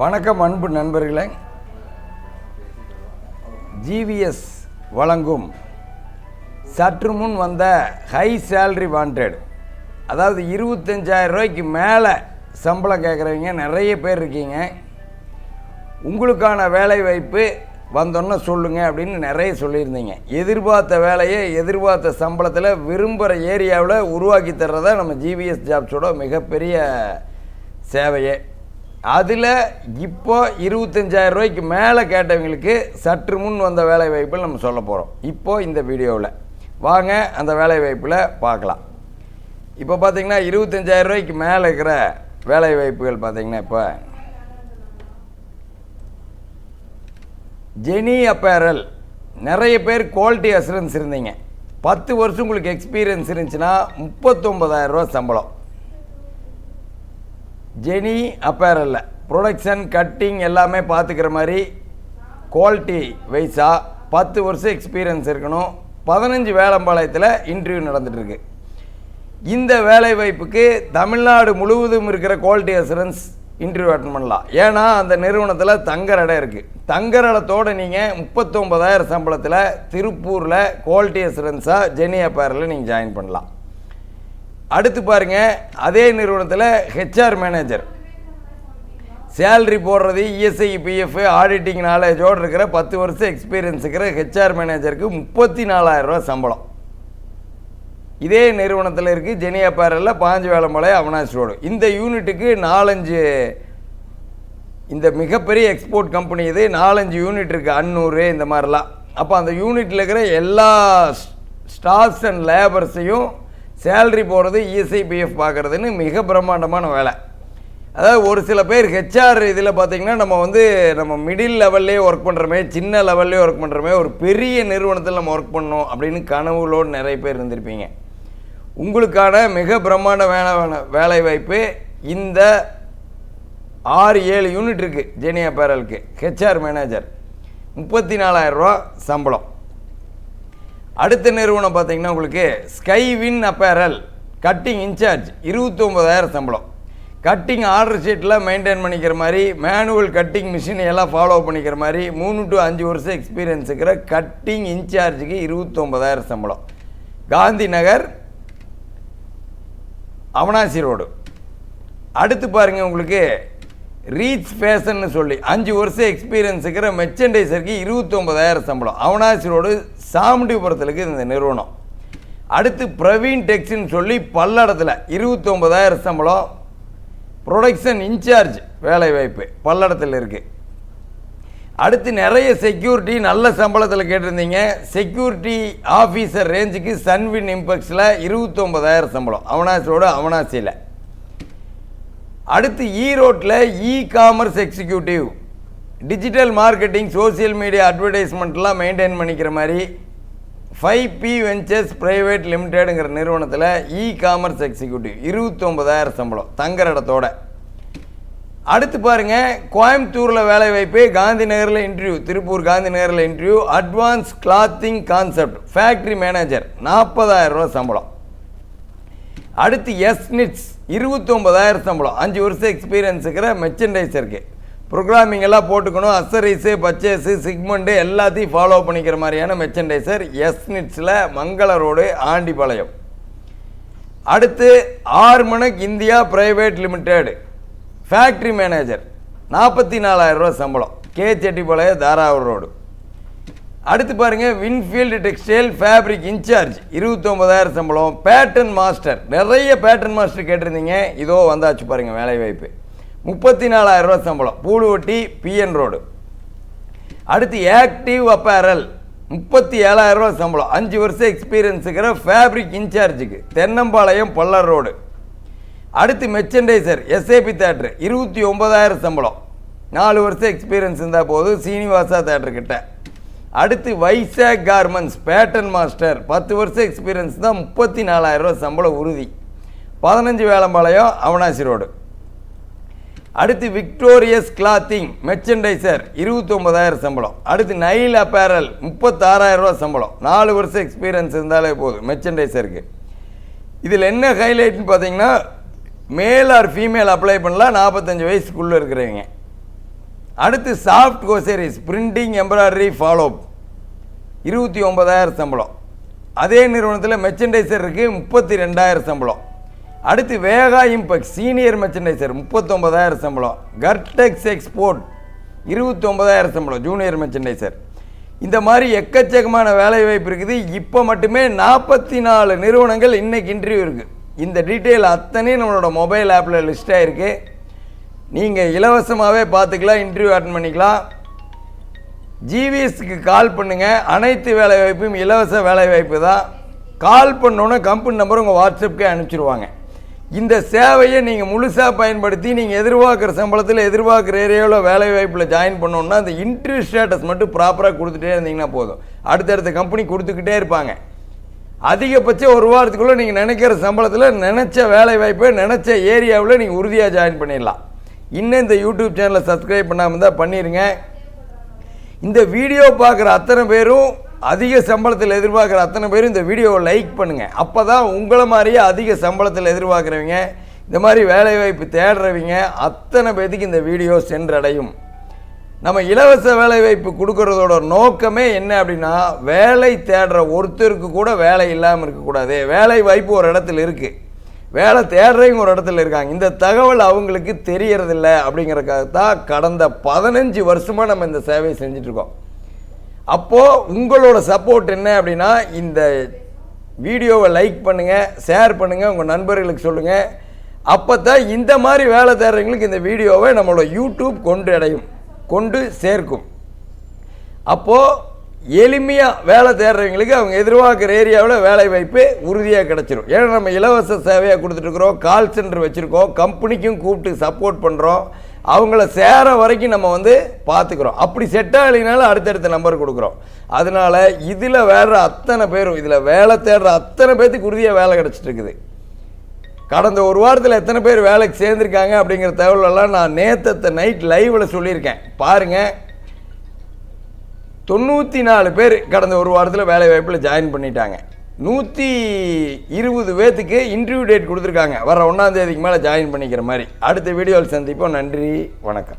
வணக்கம் அன்பு நண்பர்களே. ஜிவிஎஸ் வழங்கும் சற்று முன் வந்த ஹை சேலரி வாண்டட் அதாவது இருபத்தஞ்சாயிரம் ரூபாய்க்கு மேலே சம்பளம் கேட்குறவங்க நிறைய பேர் இருக்கீங்க. உங்களுக்கான வேலை வாய்ப்பு வந்தோன்னே சொல்லுங்கள் அப்படின்னு நிறைய சொல்லியிருந்தீங்க. எதிர்பார்த்த வேலையை எதிர்பார்த்த சம்பளத்தில் விரும்புகிற ஏரியாவில் உருவாக்கி தர்றதா நம்ம ஜிவிஎஸ் ஜாப்ஸோட மிகப்பெரிய சேவையே. அதில் இப்போ இருபத்தஞ்சாயிரம் ரூபாய்க்கு மேலே கேட்டவங்களுக்கு சற்று முன் வந்த வேலை வாய்ப்பில் நம்ம சொல்ல போகிறோம் இப்போது இந்த வீடியோவில். வாங்க அந்த வேலை வாய்ப்பில் பார்க்கலாம். இப்போ பார்த்திங்கன்னா இருபத்தஞ்சாயிரம் ரூபாய்க்கு மேலே இருக்கிற வேலை வாய்ப்புகள் பார்த்திங்கன்னா இப்போ ஜெனி அப்பேரல் நிறைய பேர் குவாலிட்டி அசூரன்ஸ் இருந்தீங்க. பத்து வருஷம் உங்களுக்கு எக்ஸ்பீரியன்ஸ் இருந்துச்சுன்னா முப்பத்தொம்பதாயிரம் ரூபா சம்பளம். ஜெனி அப்பேரலில் ப்ரொடக்ஷன் கட்டிங் எல்லாமே பார்த்துக்கிற மாதிரி குவாலிட்டி வைஸாக பத்து வருஷம் எக்ஸ்பீரியன்ஸ் இருக்கணும். பதினஞ்சு வேலம்பாளையத்தில் இன்டர்வியூ நடந்துகிட்ருக்கு இந்த வேலை வாய்ப்புக்கு தமிழ்நாடு முழுவதும் இருக்கிற குவாலிட்டி அசூரன்ஸ் இன்டர்வியூ அட்டன் பண்ணலாம். ஏன்னா அந்த நிறுவனத்தில் தங்குற இடம் இருக்குது தங்குற இடத்தோடு நீங்கள் முப்பத்தொம்பதாயிரம் சம்பளத்தில் திருப்பூரில் குவாலிட்டி அசூரன்ஸாக ஜெனி அப்பேரில் நீங்கள் ஜாயின் பண்ணலாம். அடுத்து பாருங்கள் அதே நிறுவனத்தில் ஹெச்ஆர் மேனேஜர் சேல்ரி போடுறது இஎஸ்ஐ பிஎஃப் ஆடிட்டிங் நாலேஜோடு இருக்கிற பத்து வருஷம் எக்ஸ்பீரியன்ஸ் இருக்கிற ஹெச்ஆர் மேனேஜருக்கு முப்பத்தி நாலாயிரரூவா சம்பளம். இதே நிறுவனத்தில் இருக்குது ஜெனியா பேரலில் பாஞ்சு வேளமலை அவனாசி ரோடு. இந்த யூனிட்டுக்கு நாலஞ்சு இந்த மிகப்பெரிய எக்ஸ்போர்ட் கம்பெனி இது நாலஞ்சு யூனிட் இருக்குது அன்னூறு இந்த மாதிரிலாம். அப்போ அந்த யூனிட்டில் இருக்கிற எல்லா ஸ்டாஃப்ஸ் அண்ட் லேபர்ஸையும் சேல்ரி போகிறது இஎஸ்ஐபிஎஃப் பார்க்குறதுன்னு மிக பிரம்மாண்டமான வேலை. அதாவது ஒரு சில பேர் ஹெச்ஆர் இதில் பார்த்தீங்கன்னா நம்ம வந்து நம்ம மிடில் லெவல்லே ஒர்க் பண்ணுறோமே சின்ன லெவல்லே ஒர்க் பண்ணுறோமே ஒரு பெரிய நிறுவனத்தில் நம்ம ஒர்க் பண்ணோம் அப்படின்னு கனவுகளோடு நிறைய பேர் இருந்திருப்பீங்க. உங்களுக்கான மிக பிரம்மாண்ட வேலை வேலை வாய்ப்பு இந்த ஆறு ஏழு யூனிட் இருக்குது ஜெனியா பேரலுக்கு. ஹெச்ஆர் மேனேஜர் முப்பத்தி நாலாயிரரூவா சம்பளம். அடுத்த நிறுவனம் பார்த்தீங்கன்னா உங்களுக்கு ஸ்கைவின் அப்பேரல் கட்டிங் இன்சார்ஜ் இருபத்தொம்பதாயிரம் சம்பளம். கட்டிங் ஆர்டர் ஷீட்டில் மெயின்டைன் பண்ணிக்கிற மாதிரி மேனுவல் கட்டிங் மிஷினை எல்லாம் ஃபாலோ பண்ணிக்கிற மாதிரி மூணு டு அஞ்சு வருஷம் எக்ஸ்பீரியன்ஸ் இருக்கிற கட்டிங் இன்சார்ஜுக்கு இருபத்தொம்பதாயிரம் சம்பளம். காந்தி நகர் அவனாசி ரோடு. அடுத்து பாருங்கள் உங்களுக்கு ரீச் ஃபேஷன்னு சொல்லி அஞ்சு வருஷம் எக்ஸ்பீரியன்ஸ் இருக்கிற மெர்ச்சன்டைசருக்கு இருபத்தொம்பதாயிரம் சம்பளம். அவனாசி ரோடு சாமுண்டிபுரத்துக்கு இந்த நிறுவனம். அடுத்து பிரவீன் டெக்ஸ்ன்னு சொல்லி பல்லடத்தில் இருபத்தொம்பதாயிரம் சம்பளம். ப்ரொடக்ஷன் இன்சார்ஜ் வேலைவாய்ப்பு பல்லடத்தில் இருக்குது அடுத்து நிறைய செக்யூரிட்டி நல்ல சம்பளத்தில் கேட்டிருந்தீங்க. செக்யூரிட்டி ஆஃபீஸர் ரேஞ்சுக்கு சன்வின் இம்பெக்ஸில் இருபத்தொம்பதாயிரம் சம்பளம். அவனாசியோட அவனாசியில். அடுத்து ஈரோட்டில் e commerce executive. Digital marketing social media அட்வர்டைஸ்மெண்ட்லாம் maintain பண்ணிக்கிற மாதிரி ஃபைவ் பி வெஞ்சர்ஸ் ப்ரைவேட் லிமிடெடுங்கிற நிறுவனத்தில் இ காமர்ஸ் எக்ஸிக்யூட்டிவ் இருபத்தொம்பதாயிரம் சம்பளம் தங்குற இடத்தோட. அடுத்து பாருங்கள் கோயம்புத்தூரில் வேலை வாய்ப்பு காந்தி நகரில் இன்டர்வியூ திருப்பூர் காந்தி நகரில் interview advance clothing concept factory manager நாற்பதாயிரம் ரூபா சம்பளம். அடுத்து எஸ்னிட்ஸ் இருபத்தொம்பதாயிரம் சம்பளம் அஞ்சு வருஷம் எக்ஸ்பீரியன்ஸ் இருக்கிற மெர்ச்சன்டைசருக்கு ப்ரோக்ராமிங் எல்லாம் போட்டுக்கணும். அசரிஸு பர்ச்சேஸு சிக்மெண்ட்டு எல்லாத்தையும் ஃபாலோ பண்ணிக்கிற மாதிரியான மெர்ச்சன்டைசர் எஸ்னிட்ஸில் மங்கள ரோடு ஆண்டிபாளையம். அடுத்து ஆர்மனக் India private limited factory manager நாற்பத்தி நாலாயிரரூவா சம்பளம். K Chettipalayam Tharavur road. அடுத்து பாருங்கள் வின்ஃபீல்டு டெக்ஸ்டைல் ஃபேப்ரிக் இன்சார்ஜ் இருபத்தொம்பதாயிரம் சம்பளம். பேட்டர்ன் மாஸ்டர் நிறைய பேட்டர்ன் மாஸ்டர் கேட்டிருந்தீங்க. இதோ வந்தாச்சு பாருங்கள் வேலை வாய்ப்பு முப்பத்தி நாலாயிரரூவா சம்பளம். பூலுவட்டி பிஎன் ரோடு அடுத்து ஆக்டிவ் அப்பேரல் முப்பத்தி ஏழாயிரரூவா சம்பளம். அஞ்சு வருஷம் எக்ஸ்பீரியன்ஸ் இருக்கிற ஃபேப்ரிக் இன்சார்ஜுக்கு தென்னம்பாளையம் பல்லர் ரோடு. அடுத்து மெர்ச்சன்டைசர் எஸ்ஏபி தேட்ரு இருபத்தி ஒம்பதாயிரம் சம்பளம். நாலு வருஷம் எக்ஸ்பீரியன்ஸ் இருந்தால் போதும் சீனிவாசா தேட்டர்கிட்ட அடுத்து வைசாக் கார்மெண்ட்ஸ் பேட்டன் மாஸ்டர் பத்து வருஷம் எக்ஸ்பீரியன்ஸ் தான் முப்பத்தி நாலாயிரரூவா சம்பளம் உறுதி. பதினஞ்சு வேலம்பாளையம் அவனாசி ரோடு. அடுத்து விக்டோரியஸ் கிளாத்திங் மெர்ச்சன்டைசர் இருபத்தொம்பதாயிரம் சம்பளம். அடுத்து நைல் அப்பேரல் முப்பத்தாறாயிரம் ரூபா சம்பளம். நாலு வருஷம் எக்ஸ்பீரியன்ஸ் இருந்தாலே போதும் மெர்ச்சன்டைசருக்கு இதில் என்ன ஹைலைட்னு பார்த்தீங்கன்னா மேல் ஆர் ஃபீமேல் அப்ளை பண்ணலாம் நாற்பத்தஞ்சு வயசுக்குள்ளே இருக்கிறவங்க. அடுத்து சாஃப்ட் கோசரிஸ் பிரிண்டிங் எம்ப்ராய்டரி ஃபாலோப் இருபத்தி ஒன்பதாயிரம் சம்பளம். அதே நிறுவனத்தில் மெர்ச்சன்டைசர் இருக்குது முப்பத்தி ரெண்டாயிரம் சம்பளம். அடுத்து வேகா இம்பெக்ட் சீனியர் மெர்ச்சன்டைசர் முப்பத்தொம்பதாயிரம் சம்பளம். கர்டெக்ஸ் எக்ஸ்போர்ட் இருபத்தொம்பதாயிரம் சம்பளம் ஜூனியர் மெர்ச்சன்டைசர். இந்த மாதிரி எக்கச்சக்கமான வேலை வாய்ப்பு இருக்குது. இப்போ மட்டுமே நாற்பத்தி நாலு நிறுவனங்கள் இன்றைக்கு இன்டர்வியூ இருக்குது இந்த டீட்டெயில் அத்தனையும் நம்மளோட மொபைல் ஆப்பில் லிஸ்ட் ஆகிருக்கு நீங்கள் இலவசமாகவே பார்த்துக்கலாம் இன்டர்வியூ அட்டன் பண்ணிக்கலாம். ஜிவிஎஸ்க்கு கால் பண்ணுங்கள் அனைத்து வேலைவாய்ப்பும் இலவச வேலைவாய்ப்பு தான். கால் பண்ணோன்னே கம்பெனி நம்பர் உங்கள் வாட்ஸ்அப்புக்கே அனுப்பிச்சிருவாங்க. இந்த சேவையை நீங்கள் முழுசாக பயன்படுத்தி நீங்கள் எதிர்பார்க்குற சம்பளத்தில் எதிர்பார்க்குற ஏரியாவில் வேலைவாய்ப்பில் ஜாயின் பண்ணோன்னா அந்த இன்ட்ரி ஸ்டேட்டஸ் மட்டும் ப்ராப்பராக கொடுத்துட்டே இருந்தீங்கன்னா போதும். அடுத்தடுத்த கம்பெனி கொடுத்துக்கிட்டே இருப்பாங்க. அதிகபட்சம் ஒரு வாரத்துக்குள்ளே நீங்கள் நினைக்கிற சம்பளத்தில் நினச்ச வேலை வாய்ப்பை நினச்ச ஏரியாவில் நீங்கள் உறுதியாக ஜாயின் பண்ணிடலாம். இன்னும் இந்த யூடியூப் சேனலை சப்ஸ்கிரைப் பண்ணாமல் தான் பண்ணிடுங்க இந்த வீடியோ பார்க்குற அத்தனை பேரும் அதிக சம்பளத்தில் எதிர்பார்க்குற அத்தனை பேரும் இந்த வீடியோவை லைக் பண்ணுங்கள் அப்போ தான் உங்களை மாதிரியே அதிக சம்பளத்தில் எதிர்பார்க்குறவங்க இந்த மாதிரி வேலைவாய்ப்பு தேடுறவங்க அத்தனை பேர்த்துக்கு இந்த வீடியோ சென்றடையும். நம்ம இலவச வேலைவாய்ப்பு கொடுக்கறதோட நோக்கமே என்ன அப்படின்னா வேலை தேடுற ஒருத்தருக்கு கூட வேலை இல்லாமல் இருக்கக்கூடாது. வேலை வாய்ப்பு ஒரு இடத்துல இருக்குது வேலை தேடுறவங்க ஒரு இடத்துல இருக்காங்க. இந்த தகவல் அவங்களுக்கு தெரியறதில்ல அப்படிங்கிறதுக்காக தான் கடந்த பதினஞ்சு வருஷமாக நம்ம இந்த சேவையை செஞ்சிட்ருக்கோம் அப்போது உங்களோட சப்போர்ட் என்ன அப்படின்னா இந்த வீடியோவை லைக் பண்ணுங்கள் ஷேர் பண்ணுங்கள் உங்கள் நண்பர்களுக்கு சொல்லுங்கள் அப்போ தான் இந்த மாதிரி வேலை தேடுறவங்களுக்கு இந்த வீடியோவை நம்மளோட யூடியூப் கொண்டு அடையும் கொண்டு சேர்க்கும். அப்போது எளிமையாக வேலை தேடுறவங்களுக்கு அவங்க எதிர்பார்க்குற ஏரியாவில் வேலை வாய்ப்பு உறுதியாக கிடச்சிரும். ஏன்னா நம்ம இலவச சேவையாக கொடுத்துட்ருக்குறோம் கால் சென்டர் வச்சுருக்கோம் கம்பெனிக்கும் கூப்பிட்டு சப்போர்ட் பண்ணுறோம் அவங்கள சேர வரைக்கும் நம்ம வந்து பார்த்துக்குறோம். அப்படி செட் ஆகலைனாலும் அடுத்தடுத்த நம்பர் கொடுக்குறோம். அதனால் இதில் வேறு அத்தனை பேரும் இதில் வேலை தேடுற அத்தனை பேர்த்துக்கு உறுதியாக வேலை கிடச்சிட்டு இருக்குது. கடந்த ஒரு வாரத்தில் எத்தனை பேர் வேலைக்கு சேர்ந்துருக்காங்க அப்படிங்கிற தகவலெல்லாம் நான் நேத்தத்தை நைட் லைவில் சொல்லியிருக்கேன். பாருங்கள் தொண்ணூற்றி நாலு பேர் கடந்த ஒரு வாரத்தில் வேலை வாய்ப்பில் ஜாயின் பண்ணிட்டாங்க. நூற்றி இருபது பேர்த்துக்கு இன்டர்வியூ டேட் கொடுத்துருக்காங்க. வர ஒன்றாந்தேதிக்கு மேலே ஜாயின் பண்ணிக்கிற மாதிரி. அடுத்த வீடியோவில் சந்திப்போம். நன்றி. வணக்கம்.